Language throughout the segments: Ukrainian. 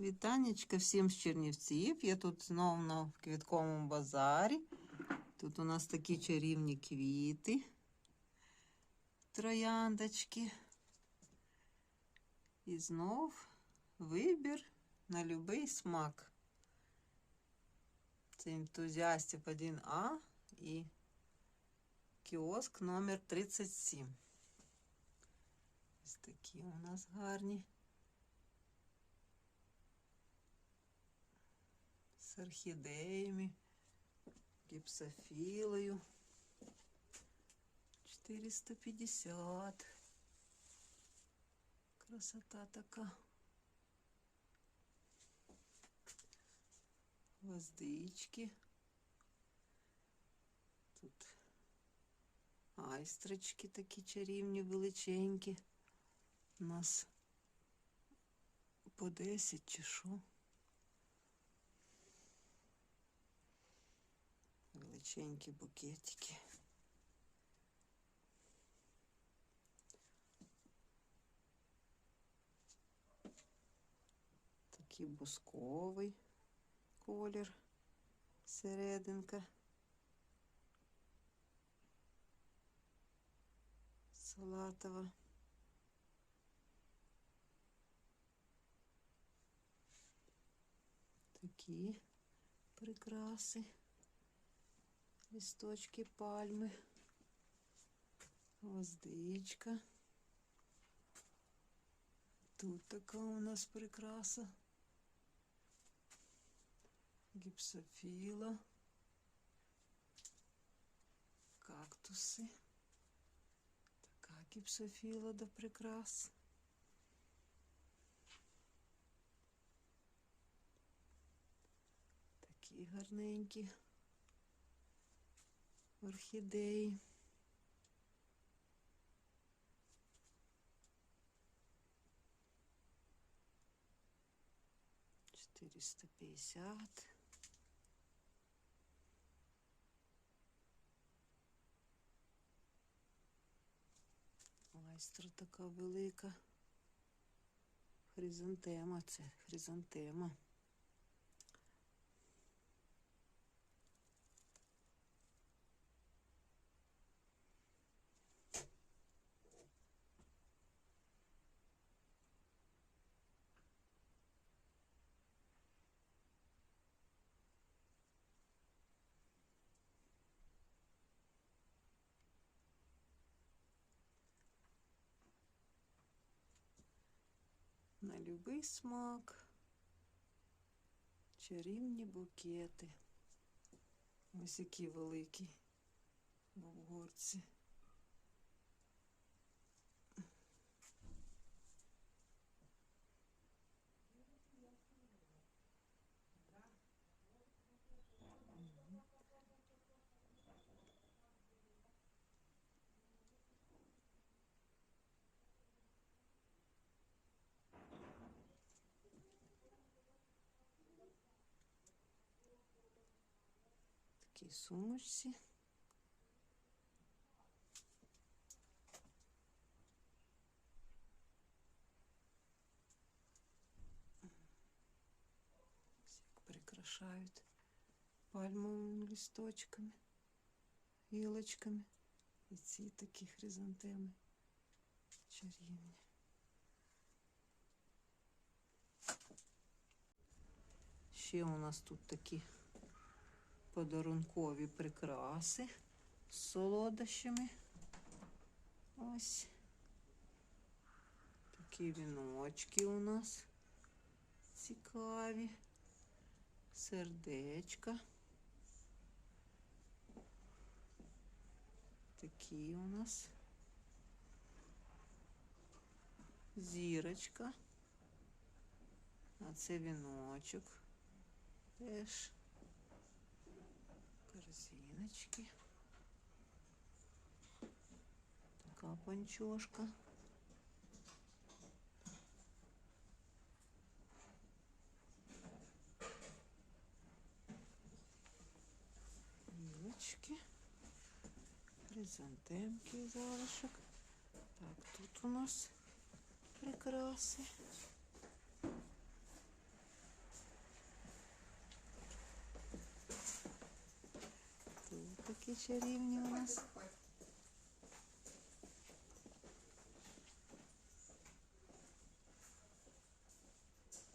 Вітанечка всім з Чернівців. Я тут знову на квітковому базарі. Тут у нас такі чарівні квіти, трояндочки. І знов вибір на любий смак. Це ентузіастів 1А і кіоск номер 37. Ось такі у нас гарні. Орхідеями, гіпсофілою. 450. Красота така. Гвоздички. Тут айстрочки такі чарівні, величенькі. У нас по 10 чи що. величенькі букетики. Такий бусковий колір, серединка. Салатова. Такі прикраси Листочки пальми, гвоздичка. Тут така у нас прикраса. Гіпсофіла, кактуси. Така гіпсофіла до прикрас. Такі гарненькі орхідеї. Четыреста пятьдесят. Майстра така велика. Хризантема це хризантема. Любий смак, чарівні букети. Ось які великі бобгорці. Такій сумочці. Ось як прикрашають пальмовими листочками, гілочками. І ці такі хризантеми чарівні. Ще у нас тут такі подарункові прикраси з солодощами. Ось такі віночки у нас цікаві, сердечка. Такі у нас зірочка. А це віночок теж корзиночки. Така панчошка. Вілочки. Хризантемки залишок. Так, тут у нас прикраси. Чарівні у нас.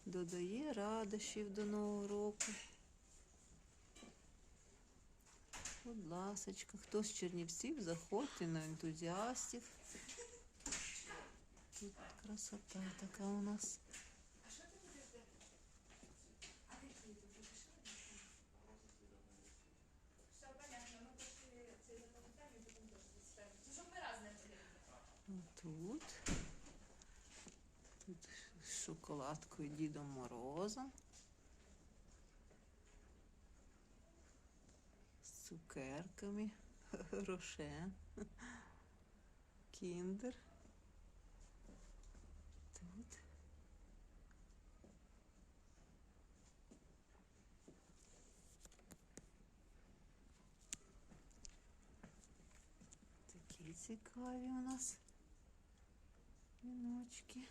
Додає радощів до Нового року. Будь ласочка, хто з Чернівців, заходьте на ентузіастів. Тут красота така у нас. Тут. Тут з шоколадкою Дідом Морозом. З цукерками. Рошен. Кіндер. Тут. Такі цікаві у нас віночки.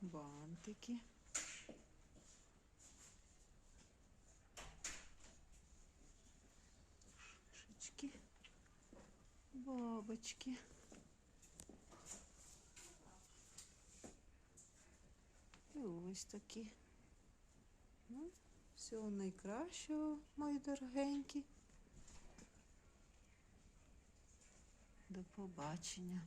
Бантики. Шишечки. Бабочки. І ось такі. Ну, всього найкращого, мої дорогенькі. До побачення.